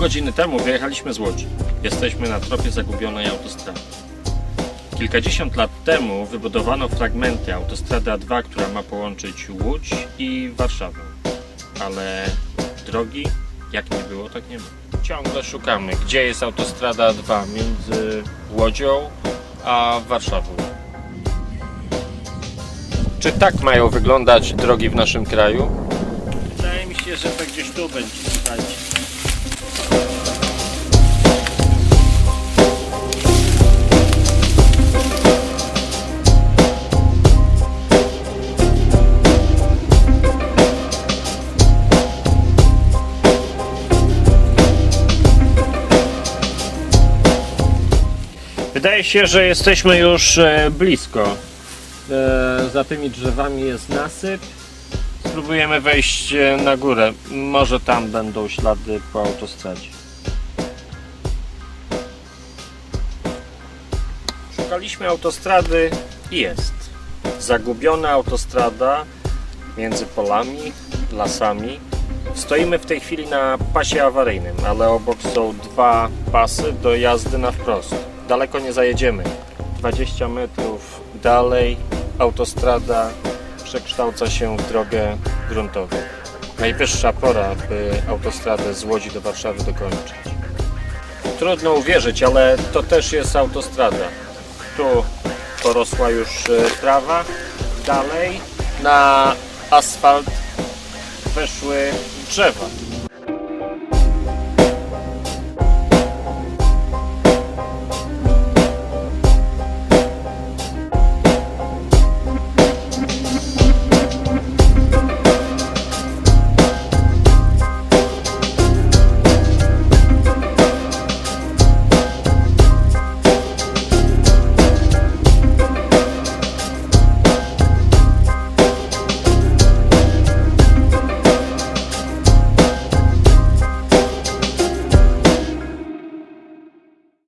godziny temu wyjechaliśmy z Łodzi. Jesteśmy na tropie zagubionej autostrady. Kilkadziesiąt lat temu wybudowano fragmenty autostrady A2, która ma połączyć Łódź i Warszawę. Ale drogi, jak nie było, tak nie ma. Ciągle szukamy, gdzie jest autostrada A2 między Łodzią a Warszawą. Czy tak mają wyglądać drogi w naszym kraju? Wydaje mi się, że to gdzieś tu będzie. Wydaje się, że jesteśmy już e, blisko. E, Za tymi drzewami jest nasyp. Spróbujemy wejść e, na górę. Może tam będą ślady po autostradzie. Szukaliśmy autostrady i jest. Zagubiona autostrada między polami, lasami. Stoimy w tej chwili na pasie awaryjnym, ale obok są dwa pasy do jazdy na wprost. Daleko nie zajedziemy. 20 metrów dalej autostrada przekształca się w drogę gruntową. Najwyższa pora, by autostradę z Łodzi do Warszawy dokończyć. Trudno uwierzyć, ale to też jest autostrada. Tu porosła już e, trawa, dalej na asfalt weszły drzewa.